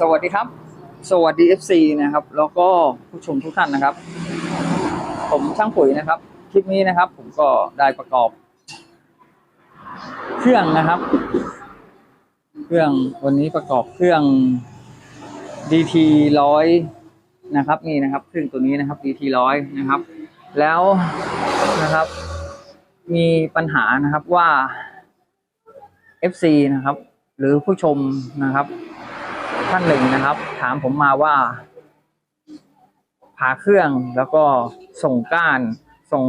สวัสดีครับ สวัสดี FC นะครับ แล้วก็ผู้ชมทุกท่านนะครับ ผมช่างปุ๋ยนะครับ คลิปนี้นะครับ ผมก็ได้ประกอบ เครื่องนะครับ เครื่องวันนี้ประกอบเครื่อง DT ร้อยนะครับ นี่นะครับ เครื่องตัวนี้นะครับ DT ร้อยนะครับ แล้วนะครับ มีปัญหานะครับว่า FC นะครับ หรือผู้ชมนะครับ ท่านหนึ่งนะครับ ถามผมมาว่าพาเครื่องแล้วก็ส่งก้านส่ง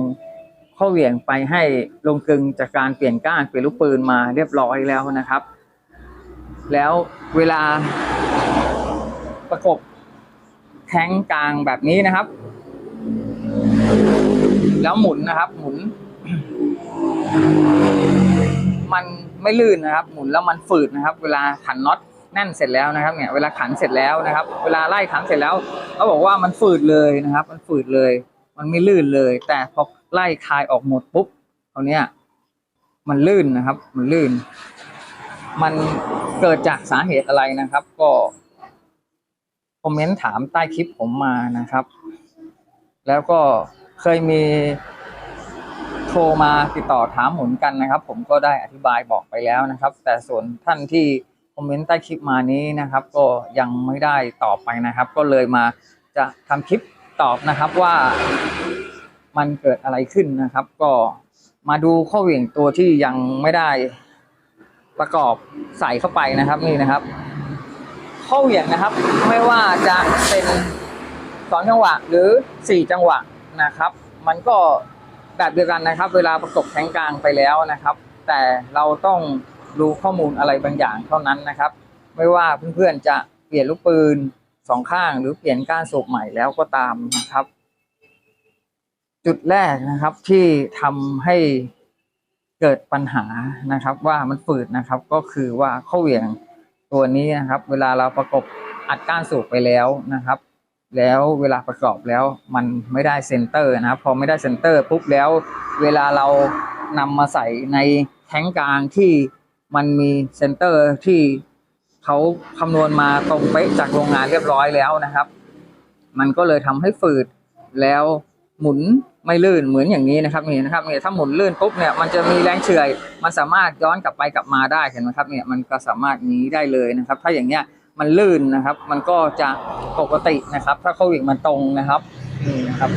ข้อเหวี่ยงไปให้ลงกึงจากการเปลี่ยนก้านเปลี่ยนลูกปืนมาเรียบร้อยแล้วนะครับ แล้วเวลาประกบแข้งกลางแบบนี้นะครับ แล้วหมุนนะครับ หมุน มันไม่ลื่นนะครับ หมุนแล้วมันฝืดนะครับ เวลาขันน็อต แน่นเสร็จแล้วนะครับเนี่ยเวลาขันเสร็จแล้วนะครับ เวลาไล่ขันเสร็จแล้วเขาบอกว่ามันฝืดเลยนะครับ มันฝืดเลย มันไม่ลื่นเลย แต่พอไล่คลายออกหมดปุ๊บเอาเนี้ยมันลื่นนะครับ มันลื่น มันเกิดจากสาเหตุอะไรนะครับ ก็คอมเมนต์ถามใต้คลิปผมมานะครับ แล้วก็เคยมีโทรมาติดต่อถามหมุนกันนะครับ ผมก็ได้อธิบายบอกไปแล้วนะครับ แต่ส่วนท่านที่ คอมเมนต์ใต้คลิปมานี้นะครับ ก็ยังไม่ได้ตอบไปนะครับ ก็เลยมาจะทำคลิปตอบนะครับว่ามันเกิดอะไรขึ้นนะครับ ก็มาดูข้อเหวี่ยงตัวที่ยังไม่ได้ประกอบใส่เข้าไปนะครับนี่นะครับ ข้อเหวี่ยงนะครับ ไม่ว่าจะเป็นสองจังหวะหรือสี่จังหวะนะครับ มันก็แบบเดียวกันนะครับ เวลาประกบแทงกลางไปแล้วนะครับ แต่เราต้อง รู้ข้อมูลอะไรบางอย่างเท่านั้นนะครับ ไม่ว่าเพื่อนๆจะเปลี่ยนลูกปืนสองข้าง หรือเปลี่ยนก้านสูบใหม่แล้วก็ตามนะครับ จุดแรกนะครับที่ทำให้เกิดปัญหานะครับ ว่ามันฝืดนะครับ ก็คือว่าข้อเหวี่ยงตัวนี้นะครับ เวลาเราประกบอัดก้านสูบไปแล้วนะครับ แล้วเวลาประกอบแล้วมันไม่ได้เซนเตอร์นะครับ พอไม่ได้เซนเตอร์ปุ๊บแล้ว เวลาเรานำมาใส่ในแท้งกลางที่ มันมีเซนเตอร์ที่เขาคำนวณมาตรงเป๊ะจากโรงงานเรียบร้อยแล้วนะครับ มันก็เลยทำให้ฝืดแล้วหมุนไม่ลื่นเหมือนอย่างนี้นะครับนี่นะครับเนี่ยถ้าหมุนลื่นปุ๊บเนี่ยมันจะมีแรงเฉื่อยมันสามารถย้อนกลับไปกลับมาได้เห็นไหมครับเนี่ยมันก็สามารถนี้ได้เลยนะครับ ถ้าอย่างเนี้ยมันลื่นนะครับ มันก็จะปกตินะครับ ถ้าเข้าเหวี่ยงมันตรงนะครับนี่นะครับ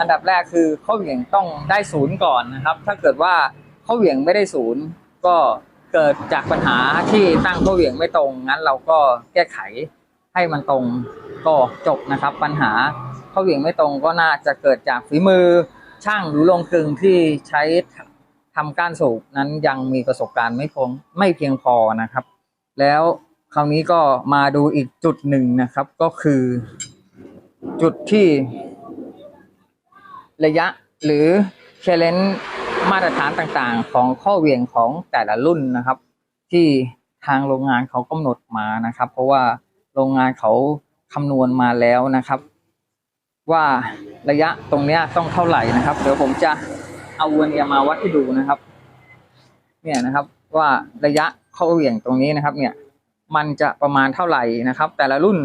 อันดับแรกคือเข้าเหวี่ยงต้องได้ศูนย์ก่อนนะครับ ถ้าเกิดว่าเข้าเหวี่ยงไม่ได้ศูนย์ ก็เกิดจากปัญหาที่ตั้งเข้าเหวี่ยงไม่ตรง งั้นเราก็แก้ไขให้มันตรงก็จบนะครับ ปัญหาเข้าเหวี่ยงไม่ตรงก็น่าจะเกิดจากฝีมือช่างหรือโรงกลึงที่ใช้ทำก้านสูบนั้นยังมีประสบการณ์ไม่พงไม่เพียงพอนะครับ แล้วคราวนี้ก็มาดูอีกจุดหนึ่งนะครับ ก็คือ จุดที่ระยะหรือเชลเลน มาตรฐานต่างๆ ของข้อเหวี่ยงของแต่ละรุ่นนะครับ ที่ทางโรงงานเขากำหนดมานะครับ เพราะว่าโรงงานเขาคำนวณมาแล้วนะครับ ว่าระยะตรงเนี้ยต้องเท่าไหร่นะครับ เดี๋ยวผมจะเอาเวอร์เนียมาวัดให้ดูนะครับ เนี่ยนะครับว่าระยะข้อเหวี่ยงตรงนี้นะครับ เนี่ย มันจะประมาณเท่าไหร่นะครับ แต่ละรุ่น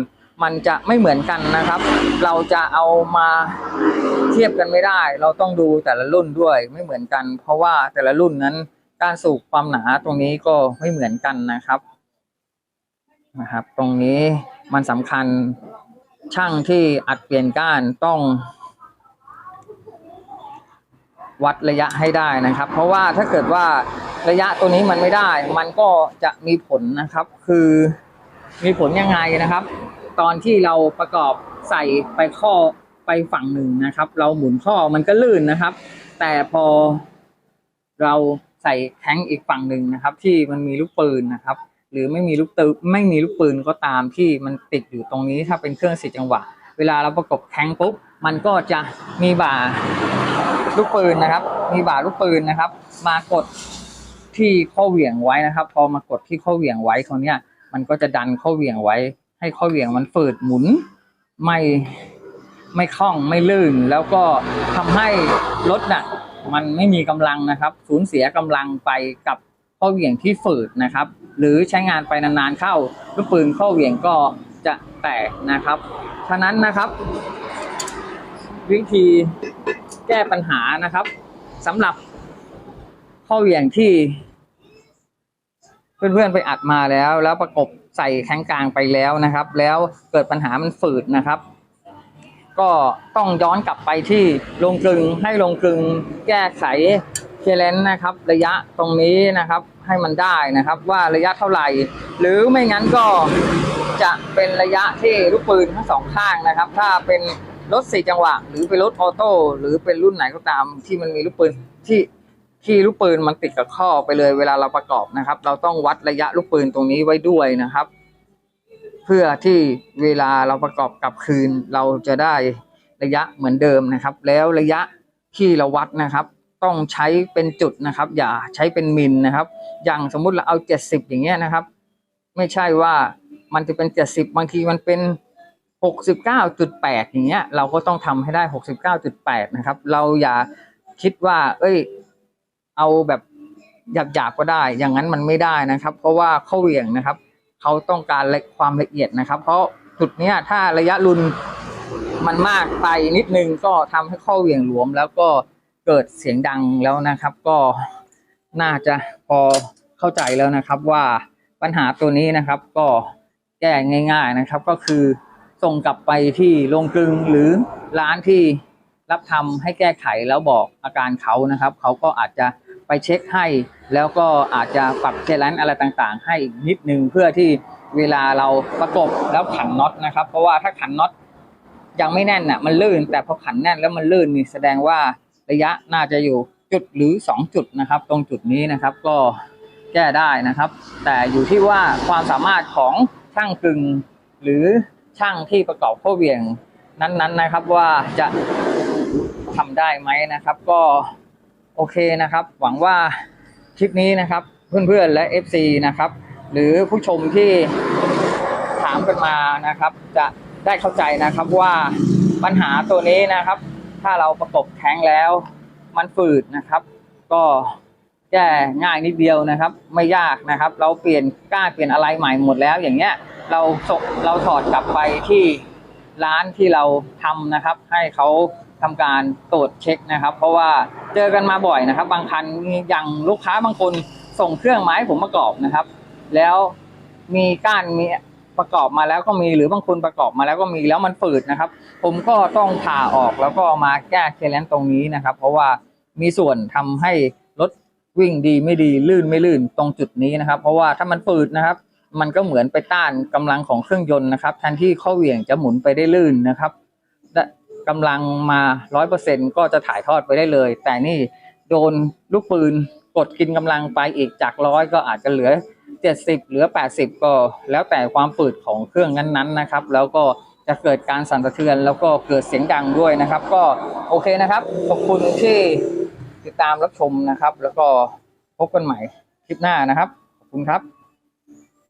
มันจะไม่เหมือนกันนะครับ เราจะเอามาเทียบกันไม่ได้ เราต้องดูแต่ละรุ่นด้วยไม่เหมือนกัน เพราะว่าแต่ละรุ่นนั้นการสูบความหนาตรงนี้ก็ไม่เหมือนกันนะครับนะครับ ตรงนี้มันสำคัญช่างที่อัดเปลี่ยนก้านต้อง วัดระยะให้ได้นะครับ เพราะว่าถ้าเกิดว่าระยะตัวนี้มันไม่ได้ มันก็จะมีผลนะครับ คือมีผลยังไงนะครับ ตอนที่เราประกอบใส่ไปข้อไปฝั่งหนึ่งนะครับ เราหมุนข้อมันก็ลื่นนะครับ แต่พอเราใส่แท้งอีกฝั่งหนึ่งนะครับ ที่มันมีลูกปืนนะครับ หรือไม่มีลูกตืไม่มีลูกปืนก็ตามที่มันติดอยู่ตรงนี้ถ้าเป็นเครื่องสี่จังหวะ เวลาเราประกบแท้งปุ๊บมันก็จะมีบ่าลูกปืนนะครับ มีบ่าลูกปืนนะครับ มากดที่ข้อเหวี่ยงไว้นะครับ พอมากดที่ข้อเหวี่ยงไว้ตรงนี้มันก็จะดันข้อเหวี่ยงไว้ ให้ข้อเหวี่ยงมันฝืดหมุนไม่ไม่คล่องไม่ลื่น แล้วก็ทำให้รถน่ะมันไม่มีกำลังนะครับ สูญเสียกำลังไปกับข้อเหวี่ยงที่ฝืดนะครับ หรือใช้งานไปนานๆเข้าลูกปืนข้อเหวี่ยงก็จะแตกนะครับฉะนั้นนะครับ วิธีแก้ปัญหานะครับสำหรับข้อเหวี่ยงที่ เพื่อนๆไปอัดมาแล้วแล้วประกบ ใส่แข้งกลางไปแล้วนะครับ แล้วเกิดปัญหามันฝืดนะครับ ก็ต้องย้อนกลับไปที่ลงกลึงให้ลงกลึงแก้ไขเคเลนนะครับ ระยะตรงนี้นะครับให้มันได้นะครับว่าระยะเท่าไหร่ หรือไม่งั้นก็จะเป็นระยะที่ลูกปืนทั้งสองข้างนะครับ ถ้าเป็นรถสี่จังหวะ หรือเป็นรถออโต้หรือเป็นรุ่นไหนก็ตามที่มันมีลูกปืนที่ ที่ลูกปืนมันติดกับข้อไปเลยเวลาเราประกอบนะครับ เราต้องวัดระยะลูกปืนตรงนี้ไว้ด้วยนะครับ เพื่อที่เวลาเราประกอบกลับคืน เราจะได้ระยะเหมือนเดิมนะครับ แล้วระยะที่เราวัดนะครับ ต้องใช้เป็นจุดนะครับ อย่าใช้เป็นมิลนะครับ อย่างสมมุติเราเอาเจ็ดสิบอย่างเงี้ยนะครับ ไม่ใช่ว่ามันจะเป็นเจ็ดสิบบางทีมันเป็นหกสิบเก้าจุดแปดอย่างเงี้ย เราก็ต้องทำให้ได้หกสิบเก้าจุดแปดนะครับ เราอย่าคิดว่า เอ้ย เอาแบบหยาบๆก็ได้ อย่างนั้นมันไม่ได้นะครับ เพราะว่าข้อเหวี่ยงนะครับ เขาต้องการละความละเอียดนะครับ เพราะจุดเนี้ยถ้าระยะรุนมันมากไปนิดนึงก็ทำให้ข้อเหวี่ยงหลวม แล้วก็เกิดเสียงดังแล้วนะครับ ก็น่าจะพอเข้าใจแล้วนะครับว่าปัญหาตัวนี้นะครับก็แก้ง่ายๆนะครับ ก็คือส่งกลับไปที่โรงกลึงหรือร้านที่รับทำให้แก้ไขแล้วบอกอาการเขานะครับ เขาก็อาจจะ ไปเช็คให้ แล้วก็อาจจะปรับเจลันอะไรต่างๆ ให้อีกนิดนึงเพื่อที่เวลาเราประกบแล้วขันน็อตนะครับ เพราะว่าถ้าขันน็อตยังไม่แน่นน่ะมันลื่น แต่พอขันแน่นแล้วมันลื่นนี่แสดงว่าระยะน่าจะอยู่จุดหรือสองจุดนะครับ ตรงจุดนี้นะครับก็แก้ได้นะครับ แต่อยู่ที่ว่าความสามารถของช่างกึงหรือช่างที่ประกอบข้อเวียงนั้นๆนะครับว่าจะทำได้ไหมนะครับ ก็ โอเคนะครับ หวังว่าคลิปนี้นะครับ เพื่อนๆและ FC นะครับ หรือผู้ชมที่ถามกันมานะครับ จะได้เข้าใจนะครับว่าปัญหาตัวนี้นะครับ ถ้าเราประกบแข้งแล้ว มันฝืดนะครับ ก็แก้ง่ายนิดเดียวนะครับ ไม่ยากนะครับ เราเปลี่ยนกล้าเปลี่ยนอะไรใหม่หมดแล้วอย่างเงี้ยเราส่งเราถอดกลับไปที่ร้านที่เราทำนะครับ ให้เขา ทำการตรวจเช็คนะครับ เพราะว่าเจอกันมาบ่อยนะครับ บางคันอย่างลูกค้าบางคนส่งเครื่องไมาให้ผมประกอบนะครับ แล้วมีก้านมีประกอบมาแล้วก็มีหรือบางคนประกอบมาแล้วก็มีแล้วมันฝืดนะครับ ผมก็ต้องผ่าออกแล้วก็มาแก้เคลนตรงนี้นะครับ เพราะว่ามีส่วนทำให้รถวิ่งดีไม่ดีลื่นไม่ลื่นตรงจุดนี้นะครับ เพราะว่าถ้ามันฝืดนะครับ มันก็เหมือนไปต้านกำลังของเครื่องยนต์นะครับแทนที่ข้อเหวี่ยงจะหมุนไปได้ลื่นนะครับ กำลังมาร้อยเปอร์เซ็นก็จะถ่ายทอดไปได้เลย แต่นี่โดนลูกปืนกดกินกำลังไปอีกจากร้อยก็อาจจะเหลือ 70 เหลือ 80 ก็แล้วแต่ความฝืดของเครื่องนั้นๆนะครับ แล้วก็จะเกิดการสั่นสะเทือนแล้วก็เกิดเสียงดังด้วยนะครับ ก็โอเคนะครับ ขอบคุณที่ติดตามรับชมนะครับ แล้วก็พบกันใหม่คลิปหน้านะครับ ขอบคุณครับ